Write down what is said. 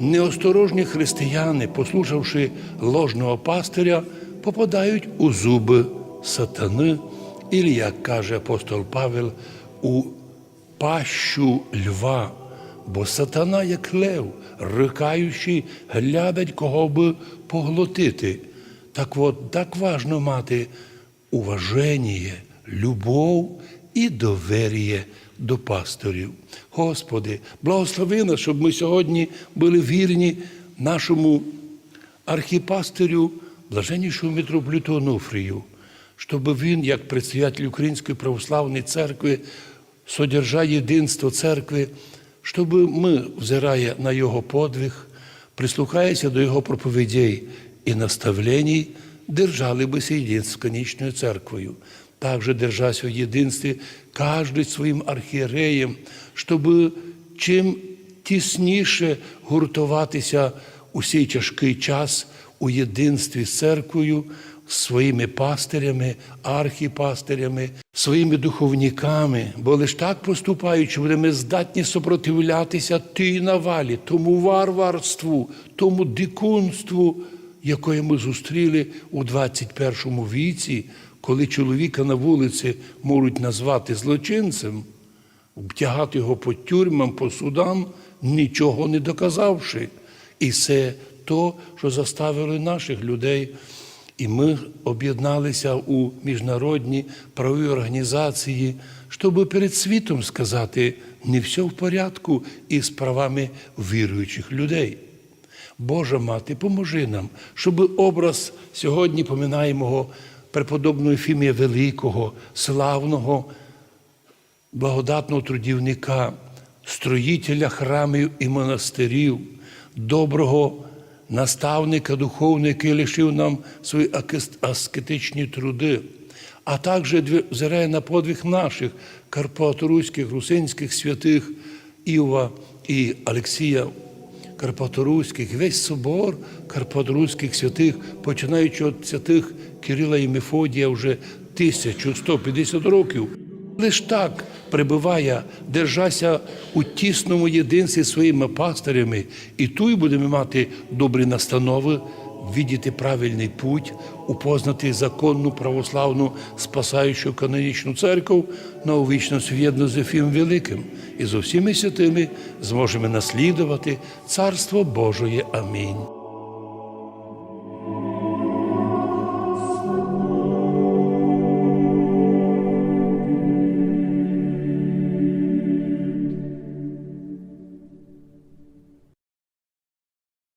Неосторожні християни, послухавши ложного пастиря, попадають у зуби сатани, і, як каже апостол Павел, у пащу льва. Бо сатана, як лев, рикаючи, глядить, кого би поглотити. Так от, так важно мати уваження, любов і довір'я до пасторів. Господи, благослови нас, щоб ми сьогодні були вірні нашому архіпастирю, блаженнішому митрополіту Онуфрію, щоб він, як предстоятель Української православної церкви, содержа єдинство церкви, щоб ми, взирая на його подвиг, прислухаяся до його проповідей і наставлений, держали би єдинство з конічною церквою. Также держась у єдинстві, кожен своїм архієреєм, щоб чим тісніше гуртуватися у цей тяжкий час у єдинстві з церквою, своїми пастирями, архіпастирями, своїми духовниками, бо лиш так поступаючи, будемо здатні супротивлятися тій навалі, тому варварству, тому дикунству, яке ми зустріли у 21 віці, коли чоловіка на вулиці можуть назвати злочинцем, втягати його по тюрмам, по судам, нічого не доказавши. І це то, що заставили наших людей. І ми об'єдналися у міжнародні правові організації, щоб перед світом сказати, не все в порядку із правами віруючих людей. Божа мати, поможи нам, щоб образ сьогодні поминаємого преподобного Ефімія Великого, славного, благодатного трудівника, строїтеля храмів і монастирів, доброго наставника духовного, який лишив нам свої аскетичні труди, а також взирає на подвиг наших карпаторуських, русинських святих Іова і Олексія Карпаторуських, весь собор Карпаторуських святих, починаючи від святих Кирила і Мефодія вже 1150 років. Лиш так прибуває, держася у тісному єдинстві своїми пастирями, і тут будемо мати добрі настанови, видіти правильний путь, упознати законну православну спасаючу канонічну церкву на увічно свідно з Ефім Великим. І з усіми святими зможемо наслідувати Царство Божоє. Амінь.